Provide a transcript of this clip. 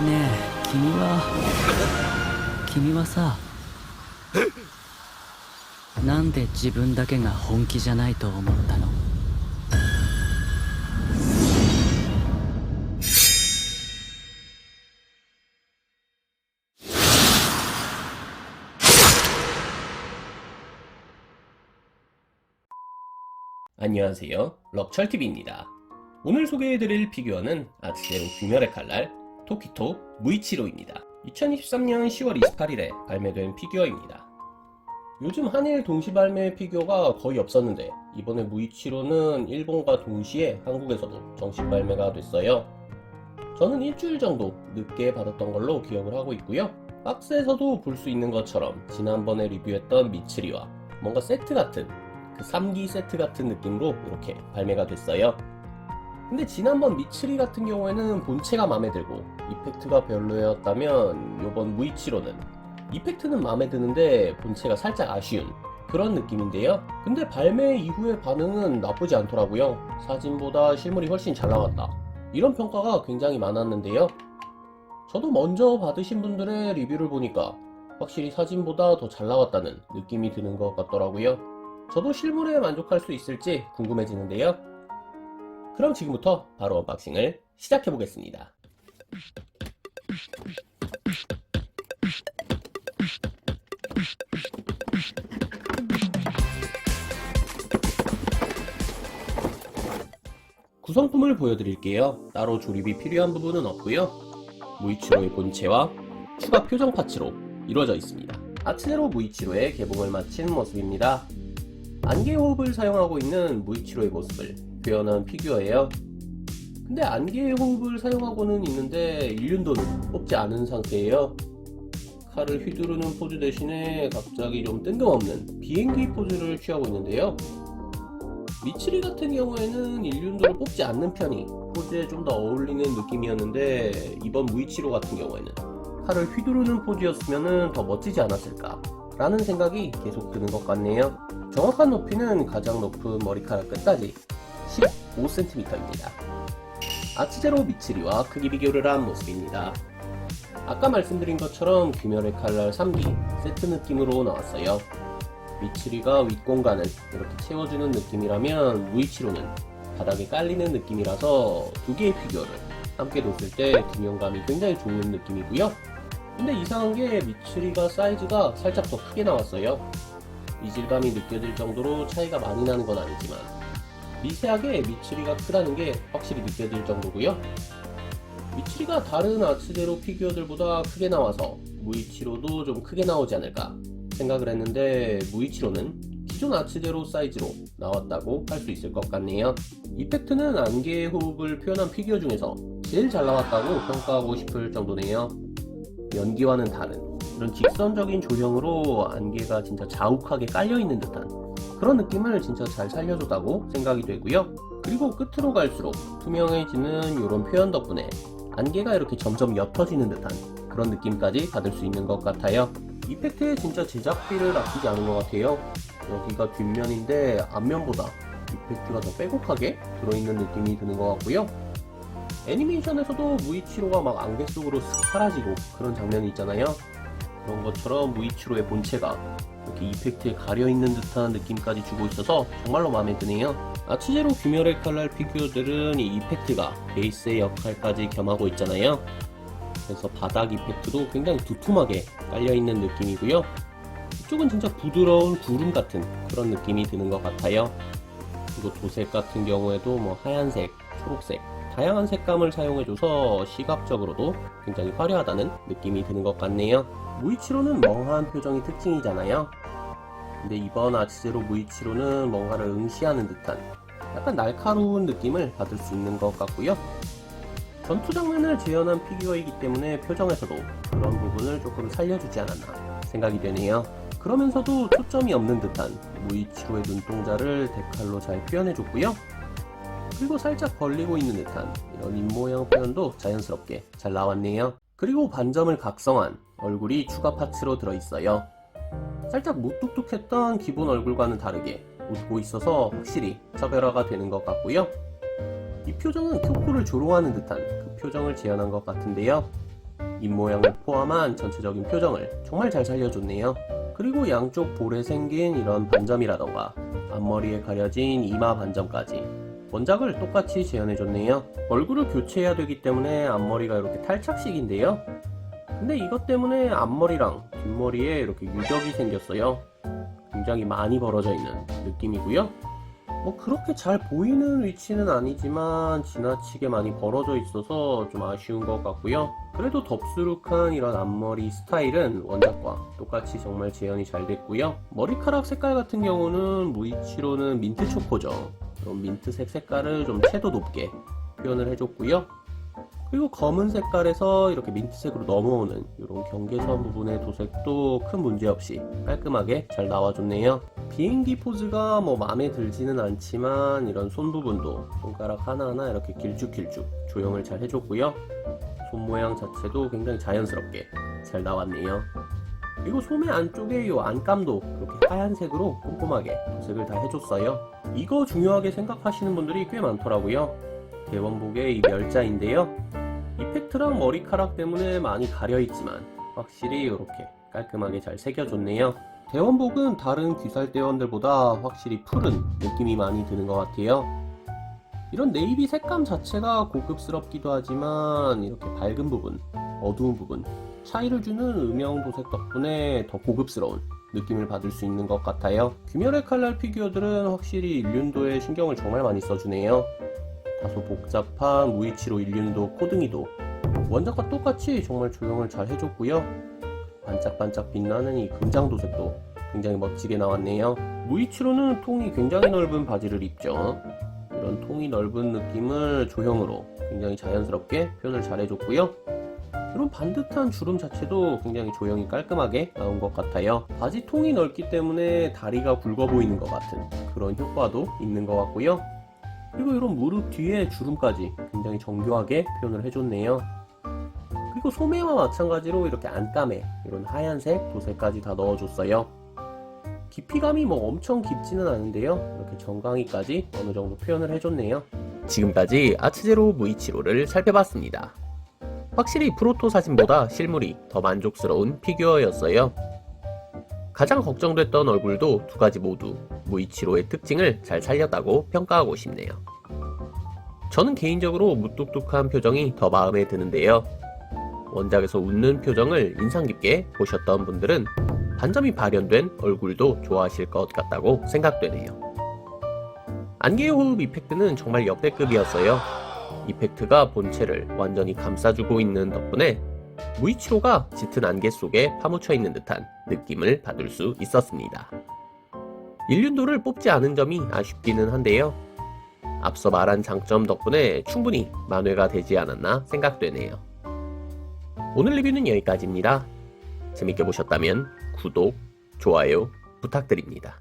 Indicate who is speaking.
Speaker 1: ねえ君は君はさなんで自分だけが本気じゃないと思ったの
Speaker 2: 안녕하세요. 럭철TV입니다. 오늘 소개해드릴 피규어는 아츠제로 귀멸의 칼날 토키토 무이치로입니다. 2023년 10월 28일에 발매된 피규어입니다. 요즘 한일 동시 발매 피규어가 거의 없었는데 이번에 무이치로는 일본과 동시에 한국에서도 정식 발매가 됐어요. 저는 일주일 정도 늦게 받았던 걸로 기억을 하고 있고요. 박스에서도 볼 수 있는 것처럼 지난번에 리뷰했던 미츠리와 뭔가 세트 같은 그 3기 세트 같은 느낌으로 이렇게 발매가 됐어요. 근데 지난번 미츠리 같은 경우에는 본체가 마음에 들고 이펙트가 별로였다면 이번 무이치로는 이펙트는 마음에 드는데 본체가 살짝 아쉬운 그런 느낌인데요. 근데 발매 이후의 반응은 나쁘지 않더라고요. 사진보다 실물이 훨씬 잘 나왔다. 이런 평가가 굉장히 많았는데요. 저도 먼저 받으신 분들의 리뷰를 보니까 확실히 사진보다 더 잘 나왔다는 느낌이 드는 것 같더라고요. 저도 실물에 만족할 수 있을지 궁금해지는데요. 그럼 지금부터 바로 언박싱을 시작해 보겠습니다. 구성품을 보여드릴게요. 따로 조립이 필요한 부분은 없고요. 무이치로의 본체와 추가 표정 파츠로 이루어져 있습니다. 아츠네로 무이치로의 개봉을 마친 모습입니다. 안개 호흡을 사용하고 있는 무이치로의 모습을 표현한 피규어예요. 근데 안개 호흡을 사용하고는 있는데 일륜도는 뽑지 않은 상태예요. 칼을 휘두르는 포즈 대신에 갑자기 좀 뜬금없는 비행기 포즈를 취하고 있는데요. 미츠리 같은 경우에는 일륜도를 뽑지 않는 편이 포즈에 좀 더 어울리는 느낌이었는데 이번 무이치로 같은 경우에는 칼을 휘두르는 포즈였으면 더 멋지지 않았을까 라는 생각이 계속 드는 것 같네요. 정확한 높이는 가장 높은 머리카락 끝까지 15cm입니다. 아치제로 미츠리와 크기 비교를 한 모습입니다. 아까 말씀드린 것처럼 귀멸의 칼날 3기 세트 느낌으로 나왔어요. 미츠리가 윗공간을 이렇게 채워주는 느낌이라면 무이치로는 바닥에 깔리는 느낌이라서 두 개의 피규어를 함께 뒀을 때 균형감이 굉장히 좋은 느낌이고요. 근데 이상한 게 미츠리가 사이즈가 살짝 더 크게 나왔어요. 이질감이 느껴질 정도로 차이가 많이 나는 건 아니지만 미세하게 미츠리가 크다는 게 확실히 느껴질 정도고요. 미츠리가 다른 아츠제로 피규어들보다 크게 나와서 무이치로도 좀 크게 나오지 않을까 생각을 했는데 무이치로는 기존 아츠제로 사이즈로 나왔다고 할 수 있을 것 같네요. 이펙트는 안개의 호흡을 표현한 피규어 중에서 제일 잘 나왔다고 평가하고 싶을 정도네요. 연기와는 다른 이런 직선적인 조형으로 안개가 진짜 자욱하게 깔려있는 듯한 그런 느낌을 진짜 잘 살려줬다고 생각이 되고요. 그리고 끝으로 갈수록 투명해지는 이런 표현 덕분에 안개가 이렇게 점점 옅어지는 듯한 그런 느낌까지 받을 수 있는 것 같아요. 이펙트에 진짜 제작비를 아끼지 않은 것 같아요. 여기가 뒷면인데 앞면보다 이펙트가 더 빼곡하게 들어있는 느낌이 드는 것 같고요. 애니메이션에서도 무이치로가 막 안개 속으로 슥 사라지고 그런 장면이 있잖아요. 그런 것처럼 무이치로의 본체가 이렇게 이펙트에 가려 있는 듯한 느낌까지 주고 있어서 정말로 마음에 드네요. 아 치제로 귀멸의 칼날 피규어들은 이 이펙트가 베이스의 역할까지 겸하고 있잖아요. 그래서 바닥 이펙트도 굉장히 두툼하게 깔려있는 느낌이고요. 이쪽은 진짜 부드러운 구름 같은 그런 느낌이 드는 것 같아요. 그리고 도색 같은 경우에도 뭐 하얀색, 초록색, 다양한 색감을 사용해줘서 시각적으로도 굉장히 화려하다는 느낌이 드는 것 같네요. 무이치로는 멍한 표정이 특징이잖아요. 근데 이번 아치제로 무이치로는 뭔가를 응시하는 듯한 약간 날카로운 느낌을 받을 수 있는 것 같고요. 전투 장면을 재현한 피규어이기 때문에 표정에서도 그런 부분을 조금 살려주지 않았나 생각이 되네요. 그러면서도 초점이 없는 듯한 무이치로의 눈동자를 데칼로 잘 표현해줬고요. 그리고 살짝 벌리고 있는 듯한 이런 입모양 표현도 자연스럽게 잘 나왔네요. 그리고 반점을 각성한 얼굴이 추가 파츠로 들어있어요. 살짝 무뚝뚝했던 기본 얼굴과는 다르게 웃고 있어서 확실히 차별화가 되는 것 같고요. 이 표정은 쿄코를 조롱하는 듯한 그 표정을 재현한 것 같은데요. 입모양을 포함한 전체적인 표정을 정말 잘 살려줬네요. 그리고 양쪽 볼에 생긴 이런 반점이라던가 앞머리에 가려진 이마 반점까지 원작을 똑같이 재현해줬네요. 얼굴을 교체해야 되기 때문에 앞머리가 이렇게 탈착식인데요. 근데 이것 때문에 앞머리랑 뒷머리에 이렇게 유격이 생겼어요. 굉장히 많이 벌어져 있는 느낌이고요. 뭐 그렇게 잘 보이는 위치는 아니지만 지나치게 많이 벌어져 있어서 좀 아쉬운 것 같고요. 그래도 덥수룩한 이런 앞머리 스타일은 원작과 똑같이 정말 재현이 잘 됐고요. 머리카락 색깔 같은 경우는 무이치로는 민트 초코죠. 민트색 색깔을 좀 채도 높게 표현을 해줬고요. 그리고 검은 색깔에서 이렇게 민트색으로 넘어오는 이런 경계선 부분의 도색도 큰 문제 없이 깔끔하게 잘 나와줬네요. 비행기 포즈가 뭐 마음에 들지는 않지만 이런 손 부분도 손가락 하나하나 이렇게 길쭉길쭉 조형을 잘 해줬고요. 손 모양 자체도 굉장히 자연스럽게 잘 나왔네요. 그리고 소매 안쪽에 이 안감도 이렇게 하얀색으로 꼼꼼하게 도색을 다 해줬어요. 이거 중요하게 생각하시는 분들이 꽤 많더라고요. 대원복의 이 멸자인데요. 이펙트랑 머리카락 때문에 많이 가려있지만 확실히 이렇게 깔끔하게 잘 새겨줬네요. 대원복은 다른 귀살대원들보다 확실히 푸른 느낌이 많이 드는 것 같아요. 이런 네이비 색감 자체가 고급스럽기도 하지만 이렇게 밝은 부분, 어두운 부분, 차이를 주는 음영 도색 덕분에 더 고급스러운 느낌을 받을 수 있는 것 같아요. 귀멸의 칼날 피규어들은 확실히 일륜도에 신경을 정말 많이 써주네요. 다소 복잡한 무이치로 일륜도 코등이도 원작과 똑같이 정말 조형을 잘 해줬고요. 반짝반짝 빛나는 이 금장 도색도 굉장히 멋지게 나왔네요. 무이치로는 통이 굉장히 넓은 바지를 입죠. 이런 통이 넓은 느낌을 조형으로 굉장히 자연스럽게 표현을 잘 해줬고요. 이런 반듯한 주름 자체도 굉장히 조형이 깔끔하게 나온 것 같아요. 바지 통이 넓기 때문에 다리가 굵어 보이는 것 같은 그런 효과도 있는 것 같고요. 그리고 이런 무릎 뒤에 주름까지 굉장히 정교하게 표현을 해줬네요. 그리고 소매와 마찬가지로 이렇게 안감에 이런 하얀색 도색까지 다 넣어줬어요. 깊이감이 뭐 엄청 깊지는 않은데요. 이렇게 정강이까지 어느 정도 표현을 해줬네요. 지금까지 아츠제로 무이치로를 살펴봤습니다. 확실히 프로토 사진보다 실물이 더 만족스러운 피규어였어요. 가장 걱정됐던 얼굴도 두 가지 모두 무이치로의 특징을 잘 살렸다고 평가하고 싶네요. 저는 개인적으로 무뚝뚝한 표정이 더 마음에 드는데요. 원작에서 웃는 표정을 인상 깊게 보셨던 분들은 반점이 발현된 얼굴도 좋아하실 것 같다고 생각되네요. 안개의 호흡 이펙트는 정말 역대급이었어요. 이펙트가 본체를 완전히 감싸주고 있는 덕분에 무이치로가 짙은 안개 속에 파묻혀 있는 듯한 느낌을 받을 수 있었습니다. 일륜도를 뽑지 않은 점이 아쉽기는 한데요. 앞서 말한 장점 덕분에 충분히 만회가 되지 않았나 생각되네요. 오늘 리뷰는 여기까지입니다. 재밌게 보셨다면 구독, 좋아요 부탁드립니다.